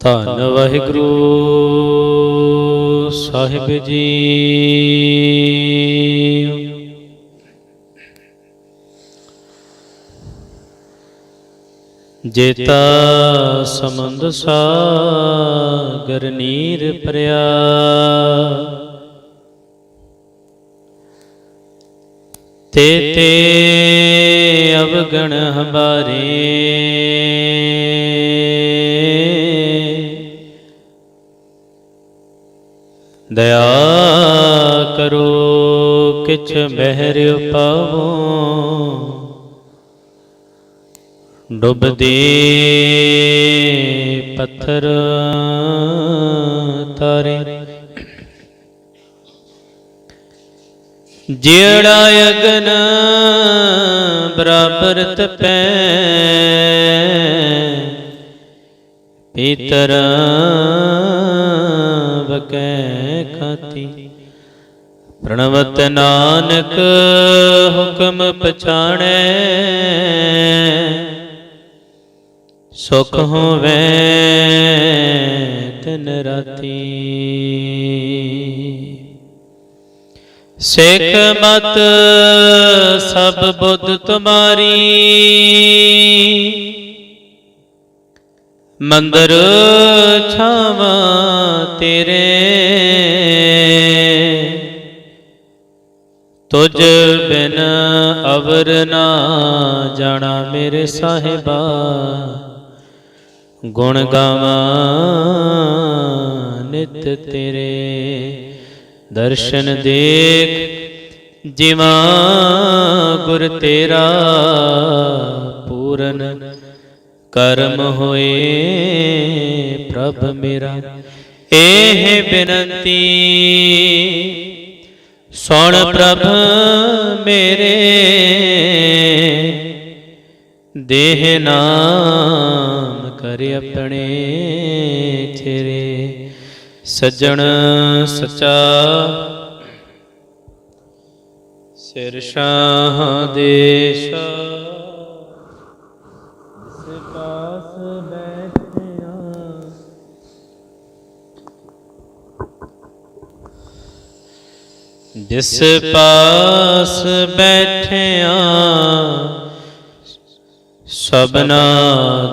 ਧੰਨ ਵਾਹਿਗੁਰੂ। ਸਾਹਿਬ ਜੀ। ਜੇਤਾ ਸਮੁੰਦ ਸਾਗਰ ਨੀਰ ਭਰਿਆ। ਤੇ ਤੇ ਅਵਗਣ ਹਮਾਰੇ ਦਇਆ ਕਰੋ ਕਿਛ ਬਹਿਰਿ ਪਾਵੋ। ਡੁੱਬਦੇ ਪੱਥਰ ਤਾਰੇ। ਜਿਹੜਾ ਅਗਨ ਬਰਾਬਰ ਤਪੈ ਪੀਤਰ ਬਕੈ ਪ੍ਰਣਵਤ ਨਾਨਕ ਹੁਕਮ ਪਛਾਣੈ। ਸੁਖ ਹੋਵੇ ਤਿਨ ਰਾਤੀ। ਸਿੱਖ ਮਤ ਸਭ ਬੁੱਧ ਤੁਮਾਰੀ। ਮੰਦਰ ਛਾਵਾਂ ਤੇਰੇ। ਤੁਝ ਬਿਨ ਅਵਰ ਨਾ ਜਾਣਾ ਮੇਰੇ ਸਾਹਿਬਾ। ਗੁਣ ਗਾਵਾਂ ਨਿਤ ਤੇਰੇ। ਦਰਸ਼ਨ ਦੇਖ ਜਿਵਾਂ ਗੁਰ ਤੇਰਾ ਪੂਰਨ। ਕਰਮ ਹੋਏ ਪ੍ਰਭ ਮੇਰਾ। ਇਹ ਬੇਨੰਤੀ ਸੁਣ ਪ੍ਰਭ ਮੇਰੇ। ਦੇਹ ਨਾਮ ਕਰ ਆਪਣੇ ਚਿਹਰੇ। ਸੱਜਣ ਸਚਾ ਸਿਰ ਸ਼ਾਹ ਦੇਸ਼ਾ ਜਿਸ ਪਾਸ ਬੈਠਿਆ ਜਿਸ ਪਾਸ ਬੈਠਿਆ ਸਬਨਾ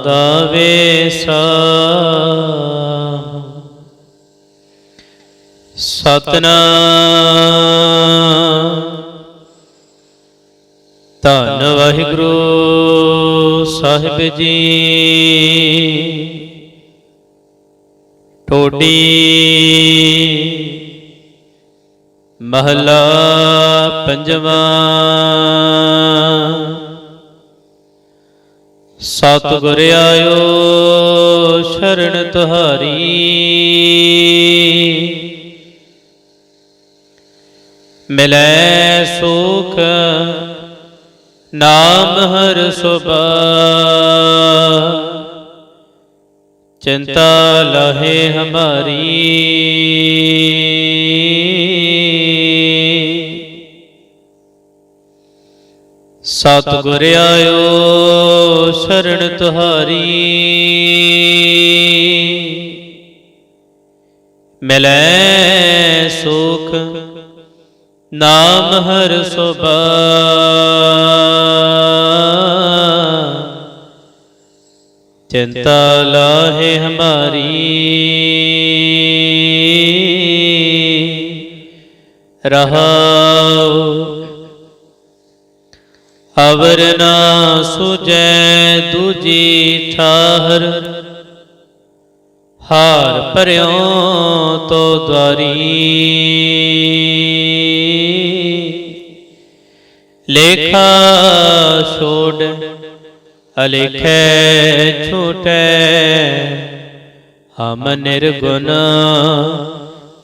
ਦਾ ਵੇਸਾ। ਸਤਨਾਮ। ਧੰਨ ਵਾਹਿਗੁਰੂ ਸਾਹਿਬ ਜੀ। ਟੋਡੀ ਮਹਲਾ ਪੰਜਵਾਂ। ਸਤਿਗੁਰ ਆਇਓ ਸ਼ਰਨ ਤੁਹਾਰੀ। ਮਿਲੈ ਸੁਖ ਨਾਮ ਹਰ ਸੁਭਾ। ਚਿੰਤਾ ਲਹੇ ਹਮਾਰੀ। ਸਤਿਗੁਰ ਆਇਓ ਸ਼ਰਨ ਤੁਹਾਰੀ। ਮਿਲੈ ਸੁਖ ਨਾਮ ਹਰ ਸੁਭਾ। ਚਿੰਤਾ ਲਾਹੇ ਹਮਾਰੀ। ਰਹਾਉ ਅਵਰ ਨਾ ਸੁਜੈ ਦੂਜੀ ਠਾਹਰ। ਹਾਰ ਭਰਿਓ ਤੋ ਦਵਾਰੀ ਲੇਖਾ ਛੋੜ, ਅਲੇਖੈ ਛੋਟੈ। ਹਮ ਨਿਰਗੁਣ,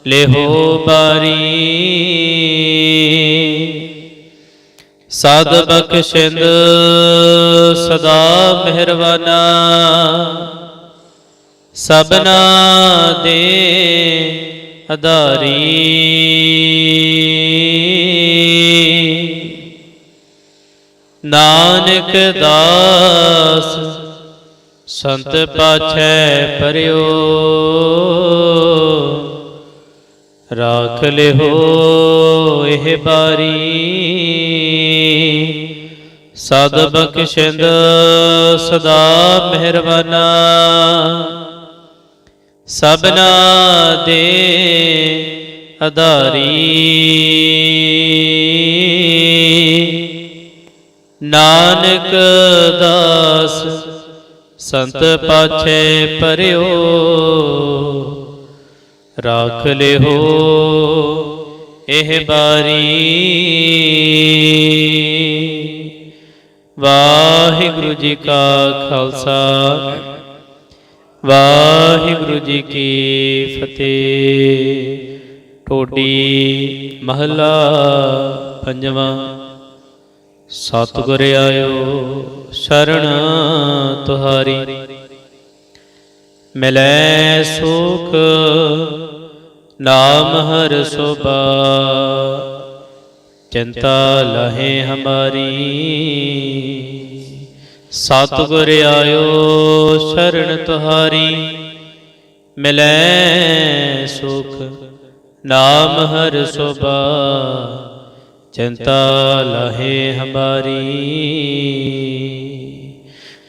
ਲਿਹੋ ਬਾਰੀ। ਸਦ ਬਖਸ਼ਿੰਦ ਸਦਾ ਮਿਹਰਬਾਨਾ। ਸਬਨਾ ਦੇ ਅਧਾਰੀ। ਨਾਨਕ ਦਾਸ ਸੰਤ ਪਾਛੈ ਪਰਿਓ। ਰਾਖ ਲਿਓ ਇਹ ਬਾਰੀ। ਸਦ ਬਖਸ਼ਿੰਦ ਸਦਾ ਮਿਹਰਬਾਨਾ। ਸਭਨਾ ਦੇ ਅਧਾਰੀ। ਨਾਨਕ ਦਾਸ ਸੰਤ ਪਾਛੇ ਪਰਿਓ। ਰਾਖ ਲਿਓ। ਇਹ ਬਾਰੀ ਵਾਹਿਗੁਰੂ ਜੀ ਕਾ ਖਾਲਸਾ, ਵਾਹਿਗੁਰੂ ਜੀ ਕੀ ਫਤਿਹ। ਟੋਡੀ ਮਹਲਾ ਪੰਜਵਾਂ, ਸਤਿਗੁਰ ਆਇਓ ਸ਼ਰਣ ਤੁਹਾਰੀ। ਮਿਲੈ ਸੁਖ, ਨਾਮ ਹਰ ਸੁਭਾ। ਚਿੰਤਾ ਲਹੇ ਹਮਾਰੀ। ਸਤਿਗੁਰ ਆਇਓ ਸ਼ਰਣ ਤੁਹਾਰੀ। ਮਿਲੈ ਸੁਖ, ਨਾਮ ਹਰ ਸੁਭਾ। ਚਿੰਤਾ ਲਹੇ ਹਮਾਰੀ।